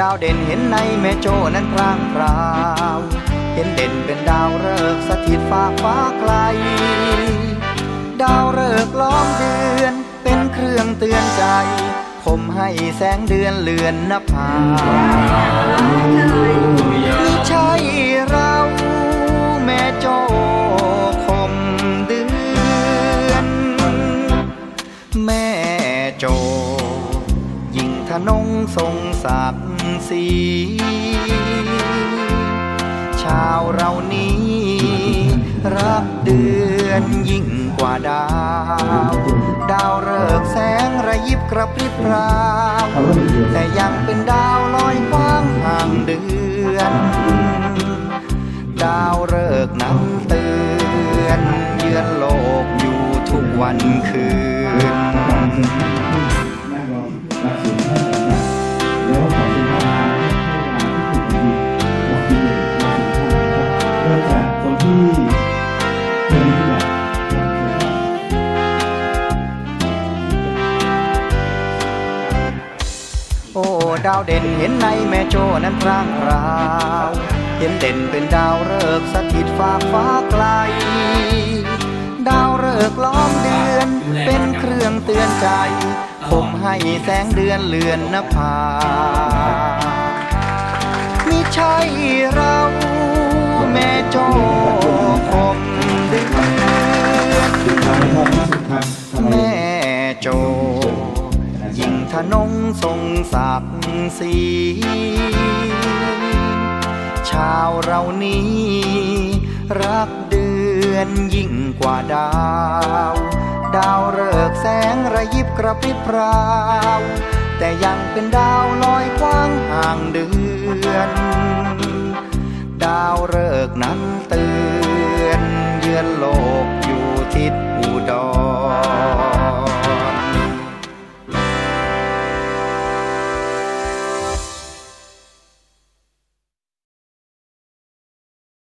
ดาวเด่นเห็นในแม่โจนั้นพรางพราว เห็นเด่นเป็นดาวฤกษ์สถิตฟ้าฟ้าไกล ดาวฤกษ์ล้อมเดือนเป็นเครื่องเตือนใจผมให้แสงเดือนเลือนนภาไม่ใช่เราแม่โจคมเดือน แม่โจ ยิ่งทนงทรงศักดิ์ ศรีชาวเรานี้ รักเดือนยิ่งกว่าดาว ดาวฤกษ์แสงระยิบกระพริบราวแต่ยังเป็นดาวลอยคว้างห่างเดือน ดาวฤกษ์นั้นเตือนเยือนโลกอยู่ทุกวันคืน ดาวเด่นเห็นในแม่โจนั้นพรางราว เห็นเด่นเป็นดาวฤกษ์สถิตฟ้าฟ้าไกล ดาวฤกษ์ล้อมเดือน เป็นเครื่องเตือนใจ ผมให้แสงเดือนเลือนนภามิใช่เรา ทนงทรงศักดิ์ศรีชาวเรานี้ รักเดือนยิ่งกว่าดาว ดาวเลิกแสงระยิบกระพริบราว แต่ยังเป็นดาวลอยกว้างห่างเดือน ดาวเลิกนั้นเตือน เยือนโลกอยู่ทิศอุดร